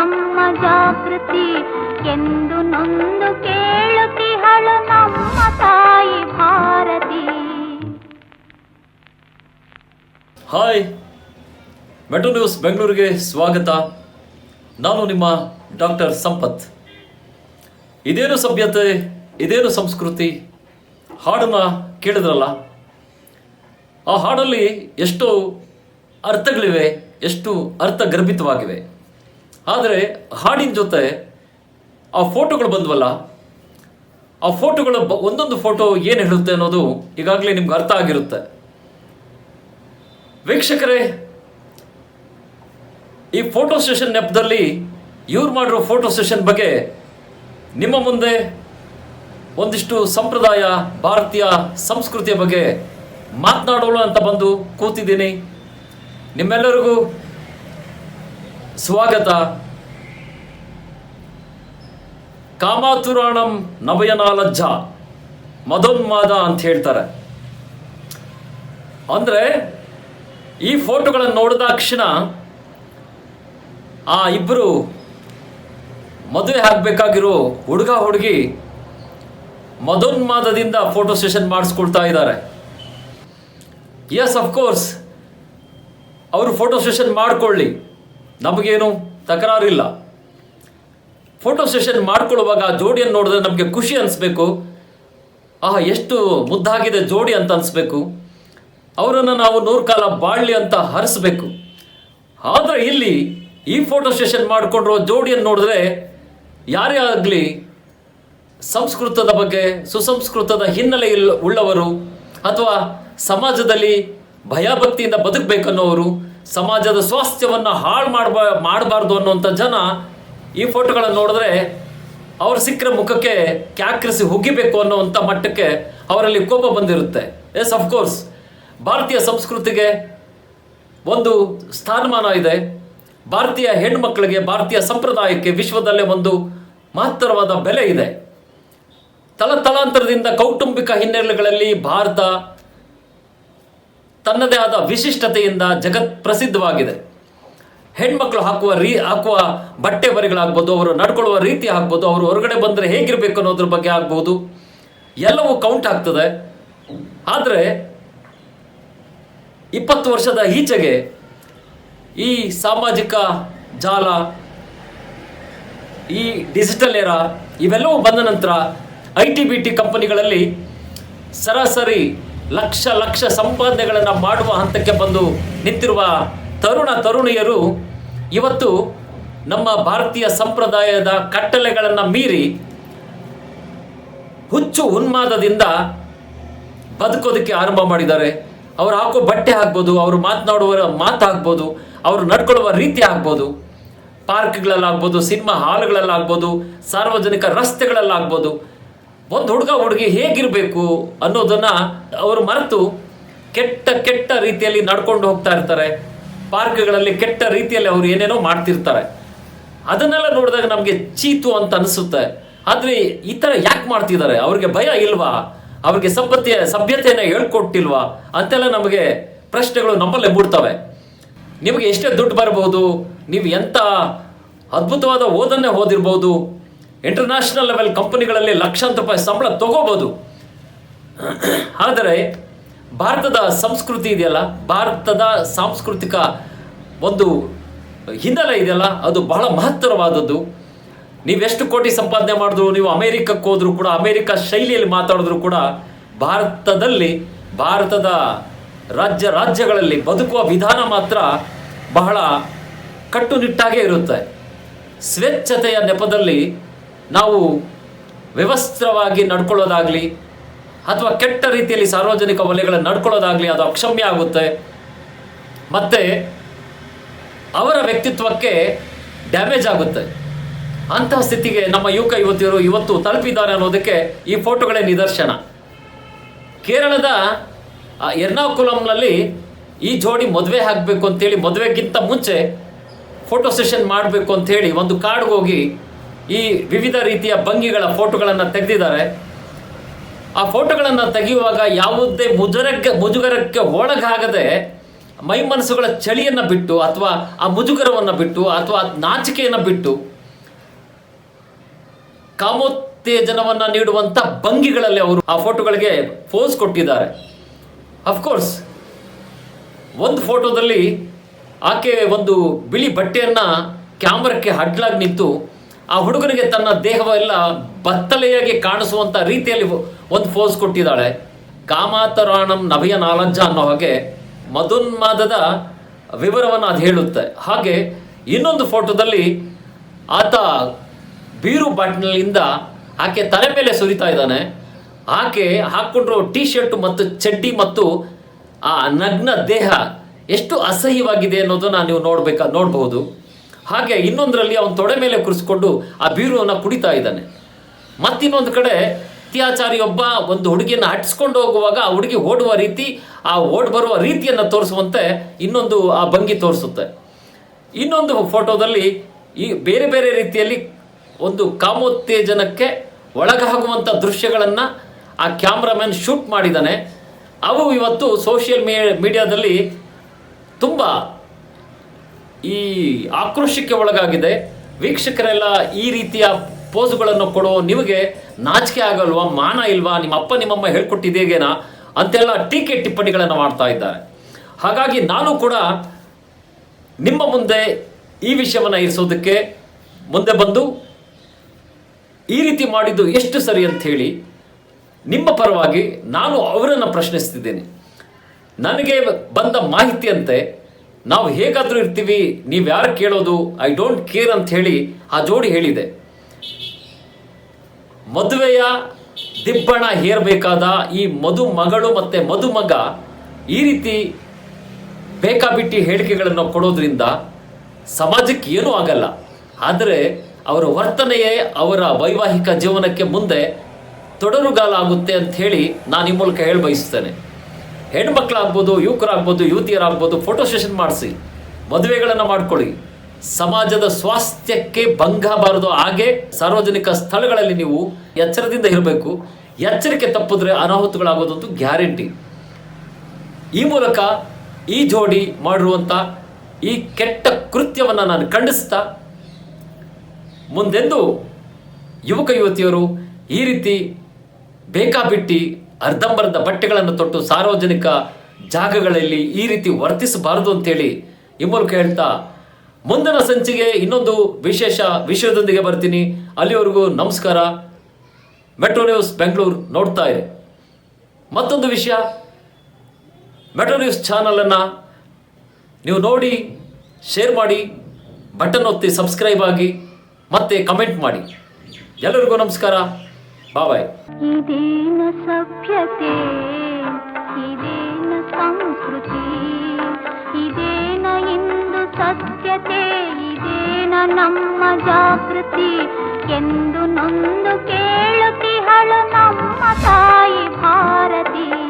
ನಮ್ಮ ಜಾಗೃತಿ ಎಂದು ನೊಂದು ಕೇಳುತ್ತಿಹಳು ನಮ್ಮ ತಾಯಿ ಭಾರತಿ. ಹಾಯ್ ಮೆಟ್ರೋ ನ್ಯೂಸ್ ಬೆಂಗಳೂರಿಗೆ ಸ್ವಾಗತ. ನಾನು ನಿಮ್ಮ ಡಾಕ್ಟರ್ ಸಂಪತ್. ಇದೇನು ಸಭ್ಯತೆ, ಇದೇನು ಸಂಸ್ಕೃತಿ? ಹಾಡನ್ನು ಕೇಳಿದ್ರಲ್ಲ? ಆ ಹಾಡಲ್ಲಿ ಎಷ್ಟು ಅರ್ಥಗಳಿವೆ, ಎಷ್ಟು ಅರ್ಥಗರ್ಭಿತವಾಗಿವೆ. ಆದರೆ ಹಾಡಿನ ಜೊತೆ ಆ ಫೋಟೋಗಳು ಬಂದ್ವಲ್ಲ, ಆ ಫೋಟೋಗಳ ಒಂದೊಂದು ಫೋಟೋ ಏನು ಹೇಳುತ್ತೆ ಅನ್ನೋದು ಈಗಾಗಲೇ ನಿಮ್ಗೆ ಅರ್ಥ ಆಗಿರುತ್ತೆ. ವೀಕ್ಷಕರೇ, ಈ ಫೋಟೋ ಸೆಷನ್ ನೆಪದಲ್ಲಿ ಇವ್ರು ಮಾಡಿರೋ ಫೋಟೋ ಸೆಷನ್ ಬಗ್ಗೆ ನಿಮ್ಮ ಮುಂದೆ ಒಂದಿಷ್ಟು ಸಂಪ್ರದಾಯ, ಭಾರತೀಯ ಸಂಸ್ಕೃತಿಯ ಬಗ್ಗೆ ಮಾತನಾಡೋಣ ಅಂತ ಬಂದು ಕೂತಿದ್ದೀನಿ. ನಿಮ್ಮೆಲ್ಲರಿಗೂ ಸ್ವಾಗತ. ಕಾಮಾತುರಾಣಂ ನವಯನಾಲಜ್ಜ. ಮದೋನ್ಮಾದ ಅಂತ ಹೇಳ್ತಾರೆ. ಅಂದರೆ, ಈ ಫೋಟೋಗಳನ್ನು ನೋಡಿದಾಕ್ಷಣ ಆ ಇಬ್ಬರು ಮದುವೆ ಆಗಬೇಕಾಗಿರೋ ಹುಡುಗ ಹುಡುಗಿ ಮದೋನ್ಮಾದದಿಂದ ಫೋಟೋ ಸೆಷನ್ ಮಾಡಿಸ್ಕೊಳ್ತಾ ಇದ್ದಾರೆ. ಎಸ್ ಅಫ್ಕೋರ್ಸ್ ಅವರು ಫೋಟೋ ಸೆಷನ್ ಮಾಡಿಕೊಳ್ಳಿ. ನಮಗೇನು ತಕರಾರಿಲ್ಲ. ಫೋಟೋ ಸೆಷನ್ ಮಾಡ್ಕೊಳ್ಳುವಾಗ ಆ ಜೋಡಿಯನ್ನು ನೋಡಿದ್ರೆ ನಮಗೆ ಖುಷಿ ಅನಿಸ್ಬೇಕು. ಆಹಾ, ಎಷ್ಟು ಮುದ್ದಾಗಿದೆ ಜೋಡಿ ಅಂತ ಅನಿಸ್ಬೇಕು. ಅವರನ್ನು ನಾವು ನೂರು ಕಾಲ ಬಾಳ್ಲಿ ಅಂತ ಹರಿಸ್ಬೇಕು. ಆದರೆ ಇಲ್ಲಿ ಈ ಫೋಟೋ ಸೆಷನ್ ಮಾಡಿಕೊಂಡಿರೋ ಜೋಡಿಯನ್ನು ನೋಡಿದ್ರೆ ಯಾರೇ ಆಗಲಿ ಸಂಸ್ಕೃತದ ಬಗ್ಗೆ, ಸುಸಂಸ್ಕೃತದ ಹಿನ್ನೆಲೆ ಇಲ್- ಉಳ್ಳವರು ಅಥವಾ ಸಮಾಜದಲ್ಲಿ ಭಯಭಕ್ತಿಯಿಂದ ಬದುಕಬೇಕನ್ನೋರು ಸಮಾಜದ ಸ್ವಾಸ್ಥ್ಯವನ್ನು ಹಾಳು ಮಾಡಬ, ಮಾಡಬಾರ್ದು ಅನ್ನುವಂಥ ಜನ ಈ ಫೋಟೋಗಳನ್ನು ನೋಡಿದ್ರೆ ಅವ್ರು ಸಿಕ್ಕರೆ ಮುಖಕ್ಕೆ ಕ್ಯಾಕ್ರಿಸಿ ಹುಗಿಬೇಕು ಅನ್ನುವಂಥ ಮಟ್ಟಕ್ಕೆ ಅವರಲ್ಲಿ ಕೋಪ ಬಂದಿರುತ್ತೆ. ಎಸ್ ಅಫ್ಕೋರ್ಸ್ ಭಾರತೀಯ ಸಂಸ್ಕೃತಿಗೆ ಒಂದು ಸ್ಥಾನಮಾನ ಇದೆ. ಭಾರತೀಯ ಹೆಣ್ಮಕ್ಳಿಗೆ ಭಾರತೀಯ ಸಂಪ್ರದಾಯಕ್ಕೆ ವಿಶ್ವದಲ್ಲೇ ಒಂದು ಮಹತ್ತರವಾದ ಬೆಲೆ ಇದೆ. ತಲತಲಾಂತರದಿಂದ ಕೌಟುಂಬಿಕ ಹಿನ್ನೆಲೆಗಳಲ್ಲಿ ಭಾರತ ತನ್ನದೇ ಆದ ವಿಶಿಷ್ಟತೆಯಿಂದ ಜಗತ್ ಪ್ರಸಿದ್ಧವಾಗಿದೆ. ಹೆಣ್ಮಕ್ಳು ಹಾಕುವ ರೀ, ಹಾಕುವ ಬಟ್ಟೆ ಬರಿಗಳಾಗ್ಬೋದು, ಅವರು ನಡ್ಕೊಳ್ಳುವ ರೀತಿ ಆಗ್ಬೋದು ಅವರು ಹೊರಗಡೆ ಬಂದರೆ ಹೇಗಿರಬೇಕು ಅನ್ನೋದ್ರ ಬಗ್ಗೆ ಆಗ್ಬೋದು. ಎಲ್ಲವೂ ಕೌಂಟ್ ಆಗ್ತದೆ. ಆದರೆ ಇಪ್ಪತ್ತು ವರ್ಷದ ಈಚೆಗೆ ಈ ಸಾಮಾಜಿಕ ಜಾಲ, ಈ ಡಿಜಿಟಲ್ ಏರಾ ಇವೆಲ್ಲವೂ ಬಂದ ನಂತರ ಐ ಟಿ ಬಿ ಟಿ ಕಂಪನಿಗಳಲ್ಲಿ ಸರಾಸರಿ ಲಕ್ಷ ಲಕ್ಷ ಸಂಪಾದನೆಗಳನ್ನು ಮಾಡುವ ಹಂತಕ್ಕೆ ಬಂದು ನಿಂತಿರುವ ತರುಣ ತರುಣಿಯರು ಇವತ್ತು ನಮ್ಮ ಭಾರತೀಯ ಸಂಪ್ರದಾಯದ ಕಟ್ಟಲೆಗಳನ್ನು ಮೀರಿ ಹುಚ್ಚು ಉನ್ಮಾದದಿಂದ ಬದುಕೋದಕ್ಕೆ ಆರಂಭ ಮಾಡಿದ್ದಾರೆ. ಅವ್ರು ಹಾಕೋ ಬಟ್ಟೆ ಆಗ್ಬೋದು, ಅವರು ಮಾತನಾಡುವ ಮಾತಾಗ್ಬೋದು ಅವರು ನಡ್ಕೊಳ್ಳುವ ರೀತಿ ಆಗ್ಬೋದು. ಪಾರ್ಕ್ಗಳಲ್ಲಾಗ್ಬೋದು, ಸಿನಿಮಾ ಹಾಲ್ಗಳಲ್ಲಾಗ್ಬೋದು, ಸಾರ್ವಜನಿಕ ರಸ್ತೆಗಳಲ್ಲಾಗ್ಬೋದು. ಒಂದು ಹುಡುಗ ಹುಡುಗಿ ಹೇಗಿರಬೇಕು ಅನ್ನೋದನ್ನ ಅವರು ಮರೆತು ಕೆಟ್ಟ ಕೆಟ್ಟ ರೀತಿಯಲ್ಲಿ ನಡ್ಕೊಂಡು ಹೋಗ್ತಾ ಇರ್ತಾರೆ. ಪಾರ್ಕ್ಗಳಲ್ಲಿ ಕೆಟ್ಟ ರೀತಿಯಲ್ಲಿ ಅವರು ಏನೇನೋ ಮಾಡ್ತಿರ್ತಾರೆ. ಅದನ್ನೆಲ್ಲ ನೋಡಿದಾಗ ನಮಗೆ ಚೀತು ಅಂತ ಅನಿಸುತ್ತೆ. ಆದರೆ ಈ ಥರ ಯಾಕೆ ಮಾಡ್ತಿದ್ದಾರೆ? ಅವ್ರಿಗೆ ಭಯ ಇಲ್ವಾ? ಅವ್ರಿಗೆ ಸಭ್ಯತೆ ಸಭ್ಯತೆಯನ್ನು ಹೇಳ್ಕೊಟ್ಟಿಲ್ವಾ? ಅಂತೆಲ್ಲ ನಮಗೆ ಪ್ರಶ್ನೆಗಳು ನಮ್ಮಲ್ಲೇ ಮೂಡ್ತವೆ ನಿಮಗೆ ಎಷ್ಟೇ ದುಡ್ಡು ಬರಬಹುದು ನೀವು ಎಂಥ ಅದ್ಭುತವಾದ ಓದನ್ನೇ ಓದಿರ್ಬೋದು ಇಂಟರ್ನ್ಯಾಷನಲ್ ಲೆವೆಲ್ ಕಂಪನಿಗಳಲ್ಲಿ ಲಕ್ಷಾಂತರ ರೂಪಾಯಿ ಸಂಬಳ ತಗೋಬೋದು. ಆದರೆ, ಭಾರತದ ಸಂಸ್ಕೃತಿ ಇದೆಯಲ್ಲ? ಭಾರತದ ಸಾಂಸ್ಕೃತಿಕ ಒಂದು ಹಿನ್ನೆಲೆ ಇದೆಯಲ್ಲ? ಅದು ಬಹಳ ಮಹತ್ತರವಾದದ್ದು. ನೀವೆಷ್ಟು ಕೋಟಿ ಸಂಪಾದನೆ ಮಾಡಿದ್ರು, ನೀವು ಅಮೇರಿಕಕ್ಕೆ ಹೋದರೂ ಕೂಡ, ಅಮೇರಿಕ ಶೈಲಿಯಲ್ಲಿ ಮಾತಾಡಿದ್ರು ಕೂಡ, ಭಾರತದಲ್ಲಿ, ಭಾರತದ ರಾಜ್ಯ, ರಾಜ್ಯಗಳಲ್ಲಿ ಬದುಕುವ ವಿಧಾನ ಮಾತ್ರ ಬಹಳ ಕಟ್ಟುನಿಟ್ಟಾಗೇ ಇರುತ್ತೆ. ಸ್ವೇಚ್ಛತೆಯ ನೆಪದಲ್ಲಿ ನಾವು ವ್ಯವಸ್ಥಿತವಾಗಿ ನಡ್ಕೊಳ್ಳೋದಾಗಲಿ ಅಥವಾ ಕೆಟ್ಟ ರೀತಿಯಲ್ಲಿ ಸಾರ್ವಜನಿಕ ವಲಯಗಳನ್ನು ನಡ್ಕೊಳ್ಳೋದಾಗಲಿ ಅದು ಅಕ್ಷಮ್ಯ ಆಗುತ್ತೆ. ಮತ್ತು ಅವರ ವ್ಯಕ್ತಿತ್ವಕ್ಕೆ ಡ್ಯಾಮೇಜ್ ಆಗುತ್ತೆ. ಅಂತಹ ಸ್ಥಿತಿಗೆ ನಮ್ಮ ಯುವಕ ಯುವತಿಯರು ಇವತ್ತು ತಲುಪಿದ್ದಾರೆ ಅನ್ನೋದಕ್ಕೆ ಈ ಫೋಟೋಗಳೇ ನಿದರ್ಶನ. ಕೇರಳದ ಎರ್ನಾಕುಲಂನಲ್ಲಿ ಈ ಜೋಡಿ ಮದುವೆ ಆಗಬೇಕು ಅಂತೇಳಿ ಮದುವೆಗಿಂತ ಮುಂಚೆ ಫೋಟೋ ಸೆಷನ್ ಮಾಡಬೇಕು ಅಂತೇಳಿ ಒಂದು ಕಾಡ್ಗೆ ಹೋಗಿ ಈ ವಿವಿಧ ರೀತಿಯ ಭಂಗಿಗಳ ಫೋಟೋಗಳನ್ನು ತೆಗೆದಿದ್ದಾರೆ. ಆ ಫೋಟೋಗಳನ್ನು ತೆಗೆಯುವಾಗ ಯಾವುದೇ ಮುಜುರಕ್ಕೆ ಮುಜುಗರಕ್ಕೆ ಒಳಗಾಗದೆ ಮೈ ಮನಸ್ಸುಗಳ ಚಳಿಯನ್ನು ಬಿಟ್ಟು ಅಥವಾ ಆ ಮುಜುಗರವನ್ನು ಬಿಟ್ಟು ಅಥವಾ ನಾಚಿಕೆಯನ್ನು ಬಿಟ್ಟು ಕಾಮೋತ್ತೇಜನವನ್ನು ನೀಡುವಂಥ ಭಂಗಿಗಳಲ್ಲಿ ಅವರು ಆ ಫೋಟೋಗಳಿಗೆ ಪೋಸ್ ಕೊಟ್ಟಿದ್ದಾರೆ. ಅಫ್ಕೋರ್ಸ್ ಒಂದು ಫೋಟೋದಲ್ಲಿ ಆಕೆ ಒಂದು ಬಿಳಿ ಬಟ್ಟೆಯನ್ನು ಕ್ಯಾಮ್ರಕ್ಕೆ ಅಡ್ಲಾಗಿ ನಿಂತು ಆ ಹುಡುಗನಿಗೆ ತನ್ನ ದೇಹವೆಲ್ಲ ಬತ್ತಲೆಯಾಗಿ ಕಾಣಿಸುವಂಥ ರೀತಿಯಲ್ಲಿ ಒಂದು ಫೋಸ್ ಕೊಟ್ಟಿದ್ದಾಳೆ. ಕಾಮಾತರಾಣಂ ನಭಯ ನಾಲಜ್ಜ ಅನ್ನೋ ಹಾಗೆ ಮಧುನ್ಮಾದದ ವಿವರವನ್ನು ಅದು ಹೇಳುತ್ತೆ. ಹಾಗೆ ಇನ್ನೊಂದು ಫೋಟೋದಲ್ಲಿ ಆತ ಬೀರು ಬಾಟ್ಲಿನಿಂದ ಆಕೆ ತಲೆ ಮೇಲೆ ಸುರಿತಾ ಇದ್ದಾನೆ. ಆಕೆ ಹಾಕ್ಕೊಂಡಿರೋ ಟಿ ಶರ್ಟ್ ಮತ್ತು ಚಡ್ಡಿ ಮತ್ತು ಆ ನಗ್ನ ದೇಹ ಎಷ್ಟು ಅಸಹ್ಯವಾಗಿದೆ ಅನ್ನೋದನ್ನ ನೀವು ನೋಡಬೇಕಾ ನೋಡಬಹುದು. ಹಾಗೆ ಇನ್ನೊಂದರಲ್ಲಿ ಅವನ ತೊಡೆ ಮೇಲೆ ಕುರಿಸ್ಕೊಂಡು ಆ ಬೀರುವನ್ನು ಕುಡಿತಾ ಇದ್ದಾನೆ. ಮತ್ತಿನ್ನೊಂದು ಕಡೆ ಅತ್ಯಾಚಾರಿಯೊಬ್ಬ ಒಂದು ಹುಡುಗಿಯನ್ನು ಹಟ್ಸ್ಕೊಂಡು ಹೋಗುವಾಗ ಆ ಹುಡುಗಿ ಓಡುವ ರೀತಿ, ಆ ಓಡ್ ಬರುವ ರೀತಿಯನ್ನು ತೋರಿಸುವಂತೆ ಇನ್ನೊಂದು ಆ ಭಂಗಿ ತೋರಿಸುತ್ತೆ. ಇನ್ನೊಂದು ಫೋಟೋದಲ್ಲಿ ಈ ಬೇರೆ ಬೇರೆ ರೀತಿಯಲ್ಲಿ ಒಂದು ಕಾಮೋತ್ತೇಜನಕ್ಕೆ ಒಳಗಾಗುವಂಥ ದೃಶ್ಯಗಳನ್ನು ಆ ಕ್ಯಾಮ್ರಾಮನ್ ಶೂಟ್ ಮಾಡಿದ್ದಾನೆ. ಅವು ಇವತ್ತು ಸೋಷಿಯಲ್ ಮೀ, ಮೀಡಿಯಾದಲ್ಲಿ ತುಂಬ ಈ ಆಕ್ರೋಶಕ್ಕೆ ಒಳಗಾಗಿದೆ. ವೀಕ್ಷಕರೆಲ್ಲ ಈ ರೀತಿಯ ಪೋಸ್ಗಳನ್ನು ಕೊಡೋ ನಿಮಗೆ ನಾಚಿಕೆ ಆಗಲ್ವಾ, ಮಾನ ಇಲ್ವಾ, ನಿಮ್ಮ ಅಪ್ಪ ನಿಮ್ಮಮ್ಮ ಹೇಳ್ಕೊಟ್ಟಿದ್ದೇಗೇನಾ ಅಂತೆಲ್ಲ ಟೀಕೆ ಟಿಪ್ಪಣಿಗಳನ್ನು ಮಾಡ್ತಾ ಇದ್ದಾರೆ. ಹಾಗಾಗಿ ನಾನು ಕೂಡ ನಿಮ್ಮ ಮುಂದೆ ಈ ವಿಷಯವನ್ನು ಇರಿಸೋದಕ್ಕೆ ಮುಂದೆ ಬಂದು ಈ ರೀತಿ ಮಾಡಿದ್ದು ಎಷ್ಟು ಸರಿ ಅಂತ ಹೇಳಿ ನಿಮ್ಮ ಪರವಾಗಿ ನಾನು ಅವರನ್ನು ಪ್ರಶ್ನಿಸ್ತಿದ್ದೇನೆ. ನನಗೆ ಬಂದ ಮಾಹಿತಿಯಂತೆ ನಾವು ಹೇಗಾದರೂ ಇರ್ತೀವಿ, ನೀವು ಯಾರು ಕೇಳೋದು ಐ ಡೋಂಟ್ ಕೇರ್ ಅಂತ ಹೇಳಿ ಆ ಜೋಡಿ ಹೇಳಿದೆ. ಮದುವೆಯ ದಿಬ್ಬಣ ಹೇರಬೇಕಾದ ಈ ಮಧು ಮಗಳು ಮತ್ತು ಮದುಮಗ ಈ ರೀತಿ ಬೇಕಾಬಿಟ್ಟಿ ಹೇಳಿಕೆಗಳನ್ನು ಕೊಡೋದ್ರಿಂದ ಸಮಾಜಕ್ಕೆ ಏನೂ ಆಗಲ್ಲ. ಆದರೆ ಅವರ ವರ್ತನೆಯೇ ಅವರ ವೈವಾಹಿಕ ಜೀವನಕ್ಕೆ ಮುಂದೆ ತೊಡರುಗಾಲ ಆಗುತ್ತೆ ಅಂತ ಹೇಳಿ ನಾನು ಈ ಮೂಲಕ ಹೇಳಿ ಬಯಸ್ತೇನೆ ಹೆಣ್ಮಕ್ಳಾಗ್ಬೋದು ಯುವಕರಾಗ್ಬೋದು, ಯುವತಿಯರಾಗ್ಬೋದು ಫೋಟೋ ಸೆಷನ್ ಮಾಡಿಸಿ, ಮದುವೆಗಳನ್ನು ಮಾಡ್ಕೊಳ್ಳಿ. ಸಮಾಜದ ಸ್ವಾಸ್ಥ್ಯಕ್ಕೆ ಭಂಗ ಬಾರದು. ಹಾಗೆ ಸಾರ್ವಜನಿಕ ಸ್ಥಳಗಳಲ್ಲಿ ನೀವು ಎಚ್ಚರದಿಂದ ಇರಬೇಕು. ಎಚ್ಚರಿಕೆ ತಪ್ಪಿದ್ರೆ ಅಂತ ಗ್ಯಾರಂಟಿ. ಈ ಮೂಲಕ ಈ ಜೋಡಿ ಮಾಡಿರುವಂಥ ಈ ಕೆಟ್ಟ ಕೃತ್ಯವನ್ನು ನಾನು ಖಂಡಿಸ್ತಾ, ಮುಂದೆಂದು ಯುವಕ, ಯುವತಿಯರು ಈ ರೀತಿ ಬೇಕಾಬಿಟ್ಟಿ ಅರ್ಧಂಬರ್ಧ ಬಟ್ಟೆಗಳನ್ನು ತೊಟ್ಟು ಸಾರ್ವಜನಿಕ ಜಾಗಗಳಲ್ಲಿ ಈ ರೀತಿ ವರ್ತಿಸಬಾರದು ಅಂತೇಳಿ ಈ ಕೇಳ್ತಾ, ಮುಂದಿನ ಸಂಚಿಗೆ ಇನ್ನೊಂದು ವಿಶೇಷ ವಿಷಯದೊಂದಿಗೆ ಬರ್ತೀನಿ. ಅಲ್ಲಿವರೆಗೂ ನಮಸ್ಕಾರ. ಮೆಟ್ರೋ ನ್ಯೂಸ್ ಬೆಂಗಳೂರು ನೋಡ್ತಾ ಇದೆ ಮತ್ತೊಂದು ವಿಷಯ. ಮೆಟ್ರೋ ನ್ಯೂಸ್ ಚಾನಲನ್ನು ನೀವು ನೋಡಿ, ಶೇರ್ ಮಾಡಿ, ಬಟನ್ ಒತ್ತಿ ಸಬ್ಸ್ಕ್ರೈಬ್ ಆಗಿ ಮತ್ತೆ ಕಮೆಂಟ್ ಮಾಡಿ. ಎಲ್ಲರಿಗೂ ನಮಸ್ಕಾರ. ಬಾಯ್ ಇದೇನ ಸಭ್ಯತೆ, ಇದೇನ ಸಂಸ್ಕೃತಿ, ಇದೇನ ಇಂದು ಸತ್ಯತೆ, ಇದೇನ ನಮ್ಮ ಜಾಗೃತಿ ಎಂದು ನೊಂದು ಕೇಳುತ್ತಿಹಳು ನಮ್ಮ ತಾಯಿ ಭಾರತಿ.